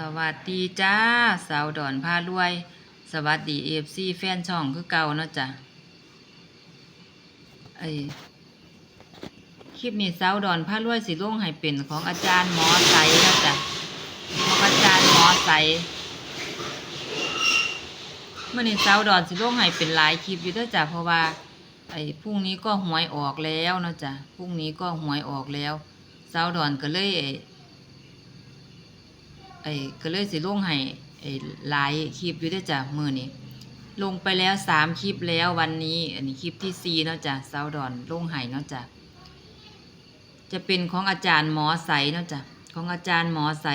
สวัสดีจ้า สาวดอนพารวย สวัสดีเอฟซีแฟนช่องคือเก่าเนาะจ้ะไอคลิปนี้สาวดอนพารวยสิลงให้เป็นของอาจารย์หมอใสเนาะจ้ะของอาจารย์หมอใสเมื่อนี้สาวดอนสิลงให้เป็นหลายคลิปอยู่เด้อจ้ะเพราะว่าไอ้พรุ่งนี้ก็หวยออกแล้วเนาะจ้ะพรุ่งนี้ก็หวยออกแล้วสาวดอนก็เลย ไอ้ก็เลยสิลงให้ไอ้หลายคลิปอยู่ด้วยจ้ะมือนี้ลงไปแล้วสามคลิปแล้ววันนี้ อันนี้คลิปที่สี่เนาะจ้ะสาวดอนลงให้เนาะจ้ะจะเป็นของอาจารย์หมอใสเนาะจ้ะของอาจารย์หมอใส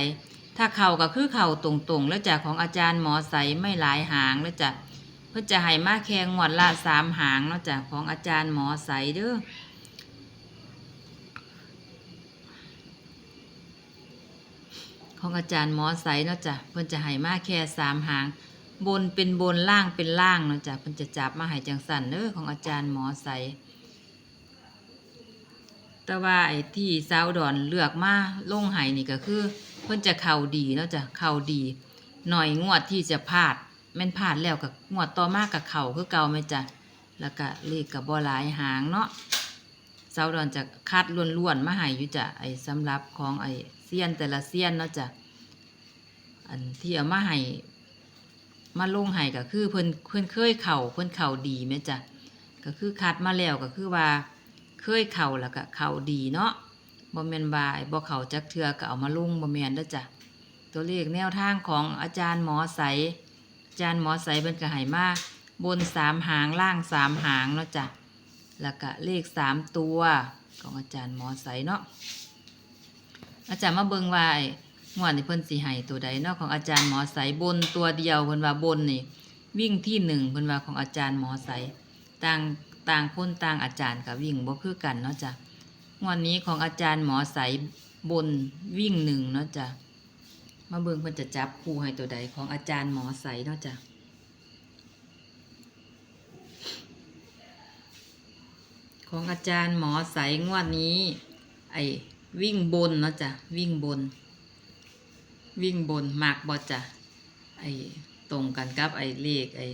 ถ้าเข่าก็คือเข่าตรงๆ แล้วจ้ะของอาจารย์หมอใสไม่หลายหางแล้วจ้ะเพื่อจะให้มาแข่งงวดละสามหางเนาะจ้ะของอาจารย์หมอใสเด้อ ของอาจารย์หมอใสเนาะจ้ะเพิ่นจะให้มาแค่สามหาง บนเป็นบนล่างเป็นล่างเนาะจ้ะเพิ่นจะจับมาให้จังสันเด้อของอาจารย์หมอใสแต่ว่าไอ้ที่สาวดอนเลือกมาลงให้นี่ก็คือ เพิ่นจะเข่าดีเนาะจ้ะเข่าดี หน่อยงวดที่จะพลาดแม่นพลาดแล้วกับงวดต่อมากับเข่าคือเก่าไหมจ้ะแล้วก็เลขกับบ่หลายหางเนาะสาวดอนจะคัดล้วนๆมาให้อยู่จ้ะไอ้สำหรับของไอ้ เซียนแต่ละเซียนเนาะจ้ะอันที่เอามาให้มาลงให้ก็คือเพิ่นเพิ่นเคยเข่าเพิ่นเข่าดีไหมจ้ะก็คือคัดมาแล้วก็คือว่าเคยเข่าแล้วก็เข่าดีเนาะบ่แม่นบายบ่เข่าจักเทื่อก็เอามาลงบ่แม่นด้อจ้ะตัวเลขแนวทางของอาจารย์หมอใสอาจารย์หมอใสเป็นกระหายมาบนสามหางล่างสามหางเนาะจ้ะแล้วก็เลขสามตัวของอาจารย์หมอใสเนาะ อาจารย์มาเบิงวาไอ้งวดนี่เพิ่นสิให้ตัวใดนาะของอาจารย์หมอใสบนตัวเดียวเพิ่นว่าบนนี่ วิ่งที่หนึ่งเพิ่นว่าของอาจารย์หมอใสต่างต่างคนต่างอาจารย์กับวิ่งบ่คือกันเนาะจ้ะงวดนี้ของอาจารย์หมอใสบนวิ่งหนึ่งเนาะจ้ะมาเบิงเพิ่นจะจับคู่ให้ตัวใดของอาจารย์หมอใสเนาะจ้ะของอาจารย์หมอใสงวดนี้ ไอ วิ่งบนเนาะจ้ะวิ่งบน วิ่งบนมากบ่จ้ะไอ้ตรงกันกับไอ้เลขไอ้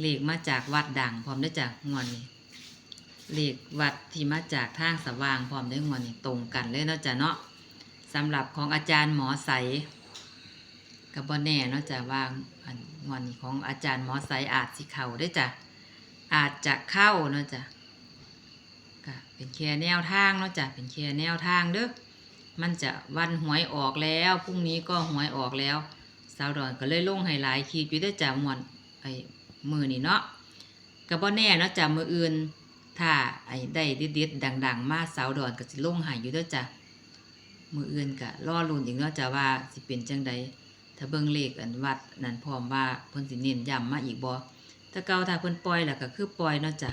เลขมาจากวัดดังพร้อมได้จ้ะงวดนี้เลขวัดที่มาจากทางสว่างพร้อมได้งวดนี้ตรงกันเลยเนาะจ้ะเนาะสำหรับของอาจารย์หมอใสกับบแน่เนาะจะว่างอนงวนนี้ของอาจารย์หมอใสอาจสิเข้าได้จ้ะอาจจะเข้าเนาะจ้ะ ก็เป็นแค่แนวทางเนาะจ้ะเป็นแค่แนวทางเด้อมันจะวันหวยออกแล้วพรุ่งนี้ก็หวยออกแล้ว สาวดอนก็เลยลงให้หลายคลิปอยู่ด้อจ้ะมวนไอ้มือนี่เนาะกับ่แน่เนาะจ้ะมืออื่น ถ้าไอ้ได้เด็ดๆดัง ๆ มาสาวดอนก็สิลงให้อยู่ด้อจ้ะมืออื่นกะล่อลุ่นอีกเนาะจ้ะว่าสิเป็นจังใดถ้าเบิ่งเลขอันวัดนั่นพร้อมว่าเพิ่นสิเน้นย้ำมาอีกบ่ถ้าเก่าถ้าเพิ่นปล่อยแล้วก็คือปล่อยเนาะจ้ะ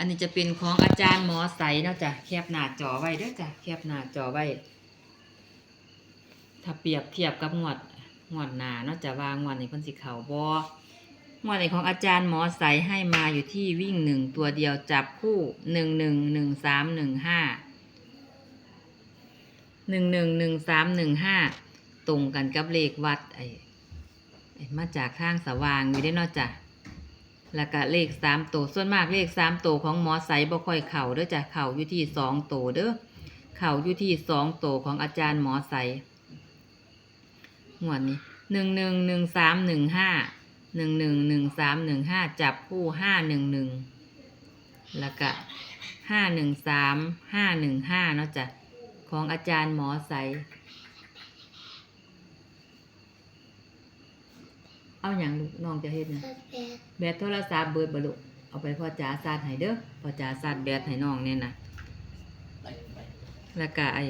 อันนี้จะเป็นของอาจารย์หมอใสเนาะจ้ะแคปหน้าจอไว้เด้อจ้ะแคปหน้าจอไว้ ถ้าเปรียบเทียบกับงวดงวดหน้าเนาะจ้ะว่างวดในี้เพิ่นสิเขาบ่งวดในของอาจารย์หมอใสให้มาอยู่ที่วิ่งหนึ่งตัวเดียวจับคู่หนึ่งหนึ่งหนึ่งสามหนึ่งห้าหนึ่งหนึ่งหนึ่งสามหนึ่งห้าตรงกันกับเลขวัดไอ้มาจากข้างสว่างอยู่ได้นอกจ้ะ แล้วก็เลขสามตัวส่วนมากเลขสามตัวของหมอใสบ่ค่อยเข่าเด้อจ้ะเข่าอยู่ที่สองตัวเด้อเข่าอยู่ที่สองตัวของอาจารย์หมอใสหวดนี้หนึ่งหนึ่งหนึ่งสามหนึ่งห้าหนึ่งหนึ่งหนึ่งสามหนึ่งห้าจับคู่ห้าหนึ่งหนึ่งแล้วก็ห้าหนึ่งสามห้าหนึ่งห้าเนาะจ้ะของอาจารย์หมอใส เอาอย่างลูกน้องจะเฮ็ดนะแบตโทรศัพท์เบิดบ่ลูกเอาไปพ่อจ๋าซาดให้เด้อพ่อจ๋าซาดแบตให้น้องเนี่ยนะแล้วก็ไอ้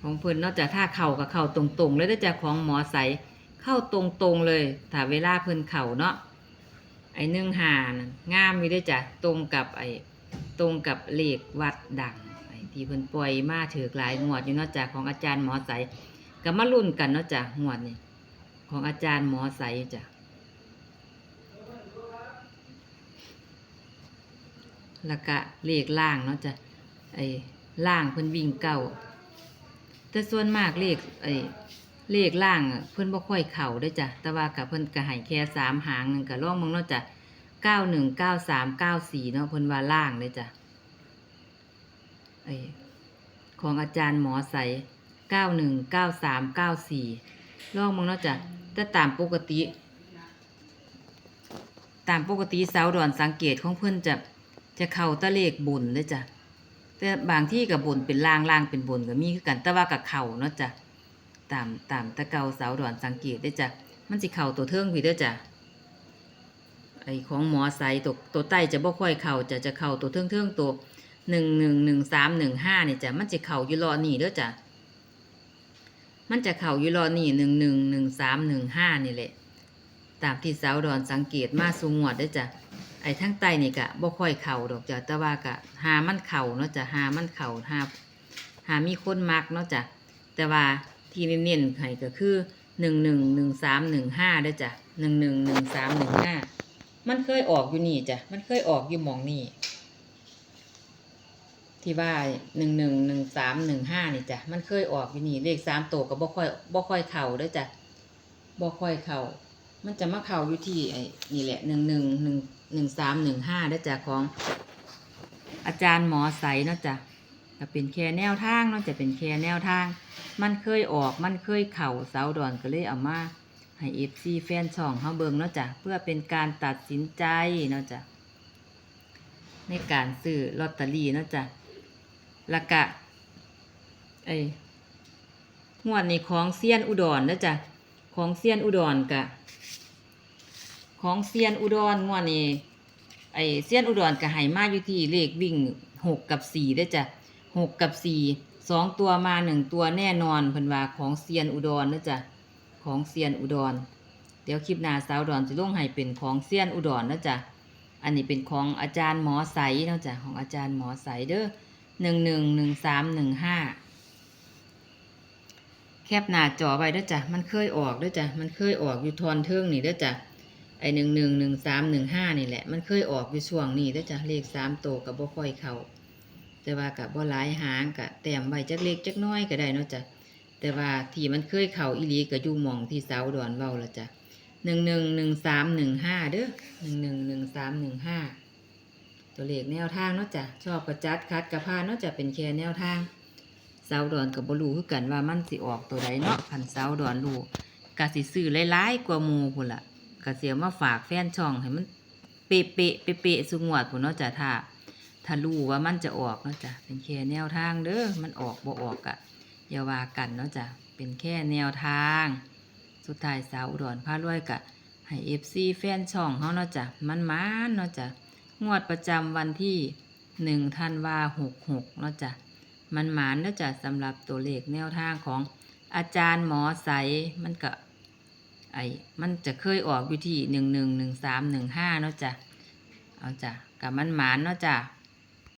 ของเพิ่นนอกจากถ้าเข่ากับเข่าตรงๆเลยเด้อจ้ะของหมอใสเข้าตรงๆเลยถ้าเวลาเพิ่นเข่าเนาะไอ้หนึ่งหานั่นงามอยู่เด้อจ้ะตรงกับไอ้ตรงกับเลขวัดดังไอ้ที่เพิ่นปล่อยมาถือกหลายงวดอยู่เนอกจากของอาจารย์หมอใส ก็มาลุ้นกันเนาะจ้ะงวดนี้ของอาจารย์หมอใสจ้ะแล้วก็เลขล่างเนาะจ้ะไอ้ล่างเพิ่นวิ่งเก่าแต่ส่วนมากเลขไอ้เลขล่างเพิ่นบ่ค่อยเข้าด้อจ้ะแต่ว่ากับเพิ่นก็ให้แค่สามหางหนึงก็ลองเบิ่งเนาะจ้ะเก้าหนึ่งเก้าสามเก้าสี่เนาะเพิ่นว่าล่างเลยจ้ะไอ้ของอาจารย์หมอใส เก้าหนึ่งเก้าสามเก้าสี่ลองเบิ่งเนาะจ้ะแต่ตามปกติ ตามปกติเสาดอนสังเกตของเพิ่อนจะจะเข้าตะเลขบนเลยจ้ะแต่บางที่กับบนเป็นล่างล่างเป็นบนก็มีคือกันแต่ว่ากับเข่าเนาะจ้ะตามตามตะเกาเสาดอนสังเกตได้จ้ะมันสิเข่าตัวเทิงพี่เด้อจ้ะไอของหมอไซตัวตัวใต้จะบ่ค่อยเข่าจะจะเข่าตัวเทิงเทิงตัวหนึ่งหนึ่งหนึ่งสามหนึ่งห้าเนี่ยจ้ะมันจะเข่าอยู่รอนี่เด้อจ้ะ มันจะเข่าอยู่รอนี่หนึ่งหนึ่งหนึ่งสามหนึ่งห้านี่แหละ ตามที่สาวดอนสังเกตมาสูงวดได้อจ้ะ ไอ้ทั้งใต้นี่กะบ่ค่อยเข่าดอกจ้ะแต่ว่ากะหามันเข่าเนาะจ้ะหามันเข่าหาหามีคนมักเนาะจ้ะ แต่ว่าที่เน้นๆให้ก็คือหนึ่งหนึ่งหนึ่งสามหนึ่งห้าได้อจ้ะหนึ่งหนึ่งหนึ่งสามหนึ่งห้ามันเคยออกอยู่นี่จ้ะ มันเคยออกอยู่มองนี่ ที่ว่าหนึ่งหนึ่งหนึ่งสามหนึ่งห้านี่จ้ะมันเคยออกอยู่นี่เลขสามตัวก็บ่ค่อยบ่ค่อยเข่าด้อจ้ะบ่ค่อยเข่ามันจะมาเข่าอยู่ที่ไอ้นี่แหละหนึ่งหนึ่งหนึ่งหนึ่งสามหนึ่งห้าได้จากของอาจารย์หมอใสเนาะจ้ะก็เป็นแค่แนวทางเนาะจะเป็นแค่แนวทาง มันเคยออกมันเคยเข่าเสาดอนก็เลยเอามาให้เอฟซีแฟนช่องเขาเบิงเนาะจ้ะเพื่อเป็นการตัดสินใจเนาะจ้ะในการซื้อลอตเตอรี่เนาะจ้ะ ล้วก็ไอ้งวดนี้ของเซียนอุดรนะจ้ะของเซียนอุดรกะ ของเซียนอุดรงวดนี้ไอเซียนอุดรกะให้มาอยู่ที่เลขวิ่งหกกับสี่ได้จ้ะหกกับสี่สองตัวมาหนึ่งตัวแน่นอนเพิ่นว่าของเซียนอุดรนะจ้ะของเซียนอุดร เดี๋ยวคลิปหน้าสาวดอุดรจะลงให้เป็นของเซียนอุดรนะจ้ะอันนี้เป็นของอาจารย์หมอใสเนาะจ้ะของอาจารย์หมอใสเด้อ หนึ่งหนึ่งหนึ่งสามหนึ่งห้าแคบหน้าจอไว้ด้อจ้ะ มันเคยออกด้อจ้ะ มันเคยออกอยู่ทอนเทิงนี่ด้อจ้ะ ไอหนึ่งหนึ่งหนึ่งสามหนึ่งห้านี่แหละ มันเคยออกอยู่ช่วงนี้ด้อจ้ะ เลขสามโตกับบ่ค่อยเขาแต่ว่ากับบ่หลายหางกับแต้มไว้จักเล็กจักน้อยก็ได้เนาะจ้ะ แต่ว่าที่มันเคยเข้าอีลีก็อยู่หมองที่สาวดอนเว้าละจ้ะหนึ่งหนึ่งหนึ่งสามหนึ่งห้าเด้อหนึ่งหนึ่งหนึ่งสามหนึ่งห้า ตัวเลขแนวทางเนาะจ้ะชอบกระจัดคัดกระพานเนาะจ้ะเป็นแค่แนวทางสาวดอนกับบรูคือกันว่ามันสิออกตัวใดเนาะพันสาวดอนรู้กะสิซื้อหลายๆกว่าหมูพุ่นละกะเสียมาฝากแฟนช่องให้มันเปะเปะเปะเปะสุงวดพุ่นเนาะจ้ะถ้าถ้ารู้ว่ามันจะออกเนาะจ้ะเป็นแค่แนวทางเด้อมันออกบ่ออกกะอย่าว่ากันเนาะจ้ะเป็นแค่แนวทาง สุดท้ายสาวอุดรพารวยกะให้เอฟซีแฟนช่องเฮาเนาะจ้ะมันมานเนาะจ้ะ งวดประจำวันที่หนึ่งธันวาหกหกเนาะจ้ะมันหมานนะจ๊ะสำหรับตัวเลขแนวทางของอาจารย์หมอใสมันก็ไอมันจะเคยออกอยู่ที่หนึ่งหนึ่งหนึ่งสามหนึ่งห้าเนาะจ้ะเอาจ้ะกับมันหมานเนาะจ้ะ